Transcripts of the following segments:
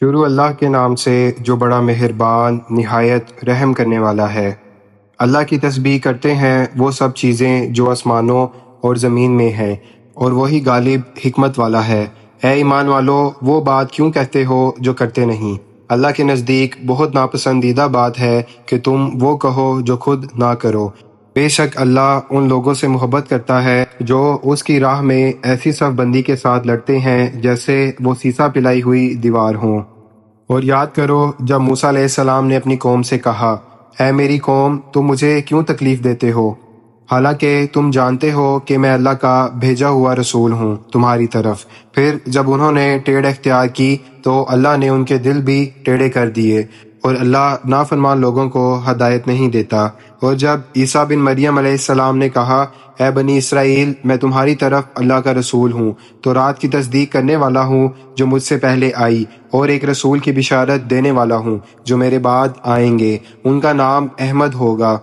شروع اللہ کے نام سے جو بڑا مہربان، نہایت رحم کرنے والا ہے۔ اللہ کی تسبیح کرتے ہیں وہ سب چیزیں جو آسمانوں اور زمین میں ہیں، اور وہی غالب حکمت والا ہے۔ اے ایمان والو، وہ بات کیوں کہتے ہو جو کرتے نہیں؟ اللہ کے نزدیک بہت ناپسندیدہ بات ہے کہ تم وہ کہو جو خود نہ کرو۔ بے شک اللہ ان لوگوں سے محبت کرتا ہے جو اس کی راہ میں ایسی صف بندی کے ساتھ لڑتے ہیں جیسے وہ سیسا پلائی ہوئی دیوار ہوں۔ اور یاد کرو، جب موسیٰ علیہ السلام نے اپنی قوم سے کہا، اے میری قوم، تم مجھے کیوں تکلیف دیتے ہو؟ حالانکہ تم جانتے ہو کہ میں اللہ کا بھیجا ہوا رسول ہوں تمہاری طرف۔ پھر جب انہوں نے ٹیڑھ اختیار کی تو اللہ نے ان کے دل بھی ٹیڑھے کر دیے۔ اور اللہ نافرمان لوگوں کو ہدایت نہیں دیتا۔ اور جب عیسیٰ بن مریم علیہ السلام نے کہا، اے بنی اسرائیل، میں تمہاری طرف اللہ کا رسول ہوں، تو رات کی تصدیق کرنے والا ہوں جو مجھ سے پہلے آئی، اور ایک رسول کی بشارت دینے والا ہوں جو میرے بعد آئیں گے، ان کا نام احمد ہوگا۔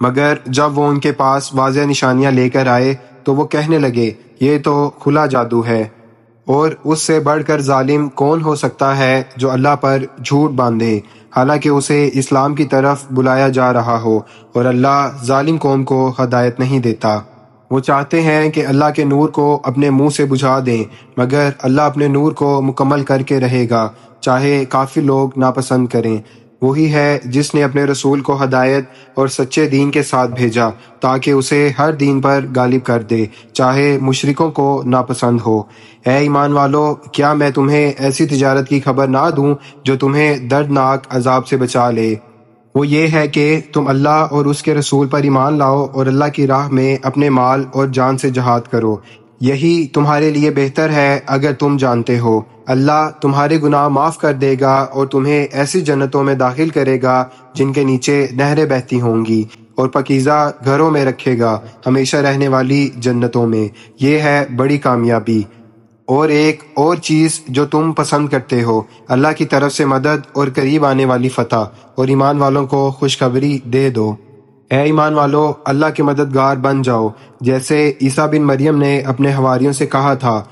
مگر جب وہ ان کے پاس واضح نشانیاں لے کر آئے، تو وہ کہنے لگے، یہ تو کھلا جادو ہے۔ اور اس سے بڑھ کر ظالم کون ہو سکتا ہے جو اللہ پر جھوٹ باندھے؟ حالانکہ اسے اسلام کی طرف بلایا جا رہا ہو اور اللہ ظالم قوم کو ہدایت نہیں دیتا۔ وہ چاہتے ہیں کہ اللہ کے نور کو اپنے منہ سے بجھا دیں، مگر اللہ اپنے نور کو مکمل کر کے رہے گا، چاہے کافی لوگ ناپسند کریں۔ وہی ہے جس نے اپنے رسول کو ہدایت اور سچے دین کے ساتھ بھیجا تاکہ اسے ہر دین پر غالب کر دے، چاہے مشرکوں کو ناپسند ہو۔ اے ایمان والو، کیا میں تمہیں ایسی تجارت کی خبر نہ دوں جو تمہیں دردناک عذاب سے بچا لے؟ وہ یہ ہے کہ تم اللہ اور اس کے رسول پر ایمان لاؤ اور اللہ کی راہ میں اپنے مال اور جان سے جہاد کرو۔ یہی تمہارے لیے بہتر ہے اگر تم جانتے ہو۔ اللہ تمہارے گناہ معاف کر دے گا اور تمہیں ایسی جنتوں میں داخل کرے گا جن کے نیچے نہریں بہتی ہوں گی اور پکیزہ گھروں میں رکھے گا ہمیشہ رہنے والی جنتوں میں۔ یہ ہے بڑی کامیابی۔ اور ایک اور چیز جو تم پسند کرتے ہو، اللہ کی طرف سے مدد اور قریب آنے والی فتح۔ اور ایمان والوں کو خوشخبری دے دو۔ اے ایمان والو، اللہ کے مددگار بن جاؤ۔ جیسے عیسیٰ بن مریم نے اپنے ہواریوں سے کہا تھا،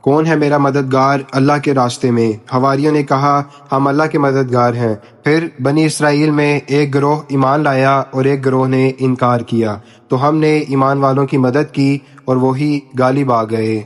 کون ہے میرا مددگار اللہ کے راستے میں؟ ہواریوں نے کہا، ہم اللہ کے مددگار ہیں۔ پھر بنی اسرائیل میں ایک گروہ ایمان لایا اور ایک گروہ نے انکار کیا۔ تو ہم نے ایمان والوں کی مدد کی اور وہی غالب آ گئے۔